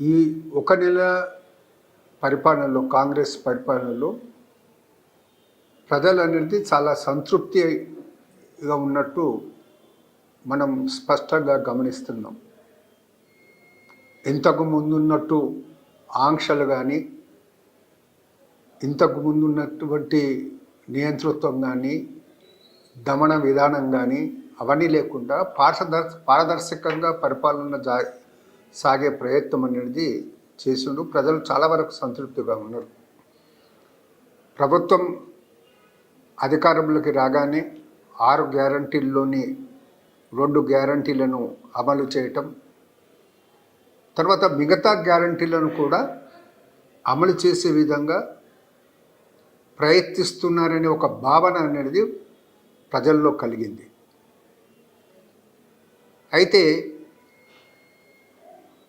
ఈ ఒక నెల పరిపాలనలో కాంగ్రెస్ పరిపాలనలో ప్రజలు అనేది చాలా సంతృప్తిగా ఉన్నట్టు మనం స్పష్టంగా గమనిస్తున్నాం. ఇంతకు ముందున్నట్టు ఆంక్షలు కానీ ఇంతకు ముందున్నటువంటి నియంతృత్వం కానీ దమన విధానం కానీ అవన్నీ లేకుండా పారదర్శ పారదర్శకంగా పరిపాలన జా సాగే ప్రయత్నం అనేది చేసిండు. ప్రజలు చాలా వరకు సంతృప్తిగా ఉన్నారు. ప్రభుత్వం అధికారంలోకి రాగానే ఆరు గ్యారంటీల్లోని రెండు గ్యారంటీలను అమలు చేయటం తర్వాత మిగతా గ్యారంటీలను కూడా అమలు చేసే విధంగా ప్రయత్నిస్తున్నారనే ఒక భావన అనేది ప్రజల్లో కలిగింది. అయితే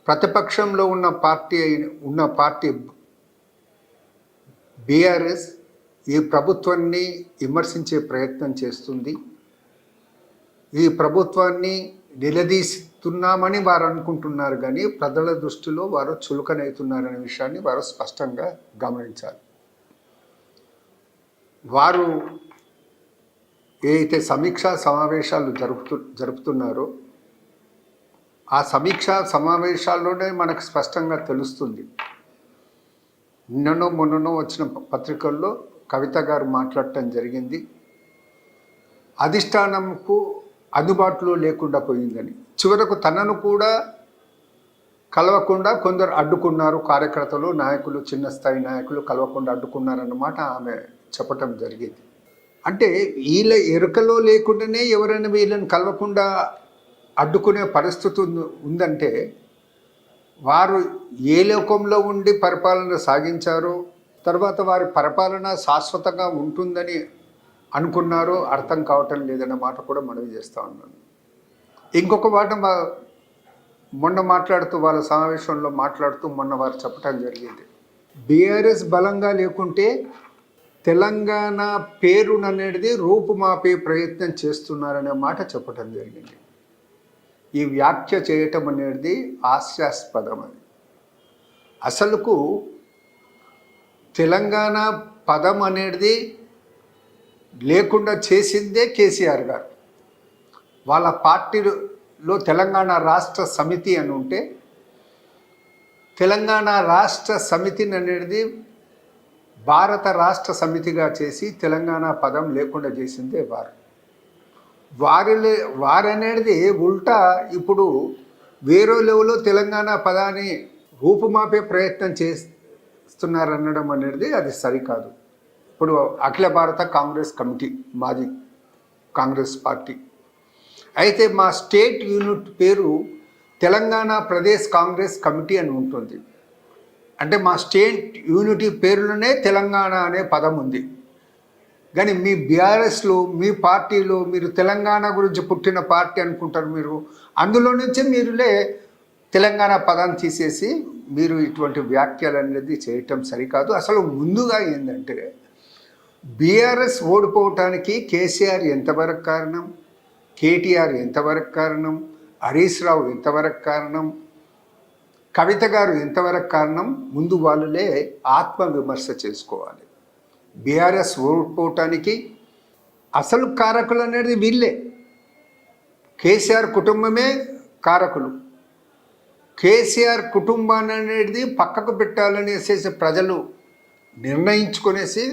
ప్రతిపక్షంలో ఉన్న పార్టీ అయిన- ఉన్న పార్టీ బీఆర్ఎస్ ఈ ప్రభుత్వాన్ని విమర్శించే ప్రయత్నం చేస్తుంది. ఈ ప్రభుత్వాన్ని నిలదీస్తున్నామని వారు అనుకుంటున్నారు కానీ ప్రజల దృష్టిలో వారు చులకనవుతున్నారనే విషయాన్ని వారు స్పష్టంగా గమనించాలి. వారు ఏదైతే సమీక్షా సమావేశాలు జరుపుతు జరుపుతున్నారో ఆ సమీక్ష సమావేశాల్లోనే మనకు స్పష్టంగా తెలుస్తుంది. నిన్ననో మొన్ననో వచ్చిన పత్రికల్లో కవిత గారు మాట్లాడటం జరిగింది. అధిష్టానంకు అందుబాటులో లేకుండా పోయిందని. చివరకు తనను కూడా కలవకుండా కొందరు అడ్డుకున్నారు. కార్యకర్తలు నాయకులు చిన్న స్థాయి నాయకులు కలవకుండా అడ్డుకున్నారన్నమాట ఆమె చెప్పటం జరిగింది. అంటే వీళ్ళ ఎరుకలో లేకుండానే ఎవరైనా వీళ్ళని కలవకుండా అడ్డుకునే పరిస్థితి ఉందంటే వారు ఏ లోకంలో ఉండి పరిపాలన సాగించారో తర్వాత వారి పరిపాలన శాశ్వతంగా ఉంటుందని అనుకున్నారో అర్థం కావటం లేదన్న మాట కూడా మనవి చేస్తూ ఉన్నాను. ఇంకొక మాట మా- మొన్న మాట్లాడుతూ వాళ్ళ సమావేశంలో మాట్లాడుతూ మొన్న వారు చెప్పటం జరిగింది. బీఆర్ఎస్ బలంగా లేకుంటే తెలంగాణ పేరుననేది రూపుమాపే ప్రయత్నం చేస్తున్నారనే మాట చెప్పటం జరిగింది. ఈ వ్యాఖ్య చేయటం అనేది హాస్యాస్పదం అది. అసలుకు తెలంగాణ పదం అనేది లేకుండా చేసిందే కేసీఆర్ గారు. వాళ్ళ పార్టీలో తెలంగాణ రాష్ట్ర సమితి అని ఉంటే తెలంగాణ రాష్ట్ర సమితిని అనేది భారత రాష్ట్ర సమితిగా చేసి తెలంగాణ పదం లేకుండా చేసిందే వారు. వారిలే వారనేది ఉల్టా. ఇప్పుడు వేరే లెవెల్లో తెలంగాణ పదాన్ని రూపుమాపే ప్రయత్నం చేస్తున్నారనడం అనేది అది సరికాదు. ఇప్పుడు అఖిల భారత కాంగ్రెస్ కమిటీ మాది కాంగ్రెస్ పార్టీ. అయితే మా స్టేట్ యూనిట్ పేరు తెలంగాణ ప్రదేశ్ కాంగ్రెస్ కమిటీ అని ఉంటుంది. అంటే మా స్టేట్ యూనిటీ పేరులోనే తెలంగాణ అనే పదం ఉంది. కానీ మీ బీఆర్ఎస్లో మీ పార్టీలో మీరు తెలంగాణ గురించి పుట్టిన పార్టీ అనుకుంటారు మీరు. అందులో నుంచే మీరులే తెలంగాణ పదాన్ని తీసేసి మీరు ఇటువంటి వ్యాఖ్యలు అనేది చేయటం సరికాదు. అసలు ముందుగా ఏంటంటే బీఆర్ఎస్ ఓడిపోవటానికి కేసీఆర్ ఎంతవరకు కారణం? కేటీఆర్ ఎంతవరకు కారణం? హరీష్ రావు ఎంతవరకు కారణం? కవిత గారు ఎంతవరకు కారణం? ముందు వాళ్ళులే ఆత్మవిమర్శ చేసుకోవాలి. బీఆర్ఎస్ ఓడిపోవటానికి అసలు కారకులు అనేది వీళ్ళే. కేసీఆర్ కుటుంబమే కారకులు. కేసీఆర్ కుటుంబాన్ని అనేది పక్కకు పెట్టాలనేసేసి ప్రజలు నిర్ణయించుకునేసి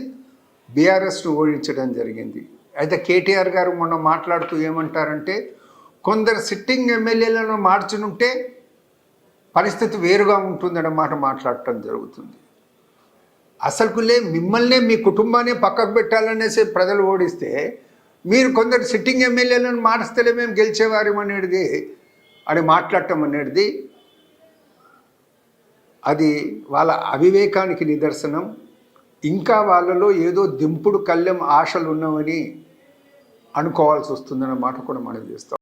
బీఆర్ఎస్ను ఓడించడం జరిగింది. అయితే కేటీఆర్ గారు మొన్న మాట్లాడుతూ ఏమంటారంటే కొందరు సిట్టింగ్ ఎమ్మెల్యేలను మార్చునుంటే పరిస్థితి వేరుగా ఉంటుందన్నమాట మాట్లాడటం జరుగుతుంది. అసలుకులే మిమ్మల్నే మీ కుటుంబాన్ని పక్కకు పెట్టాలనేసి ప్రజలు ఓడిస్తే మీరు కొందరు సిట్టింగ్ ఎమ్మెల్యేలను మారుస్తలే మేము గెలిచేవారం అనేది అని మాట్లాడటం అనేది అది వాళ్ళ అవివేకానికి నిదర్శనం. ఇంకా వాళ్ళలో ఏదో దింపుడు కళ్ళెం ఆశలు ఉన్నవని అనుకోవాల్సి వస్తుందన్న మాట కూడా మనం చేస్తాం.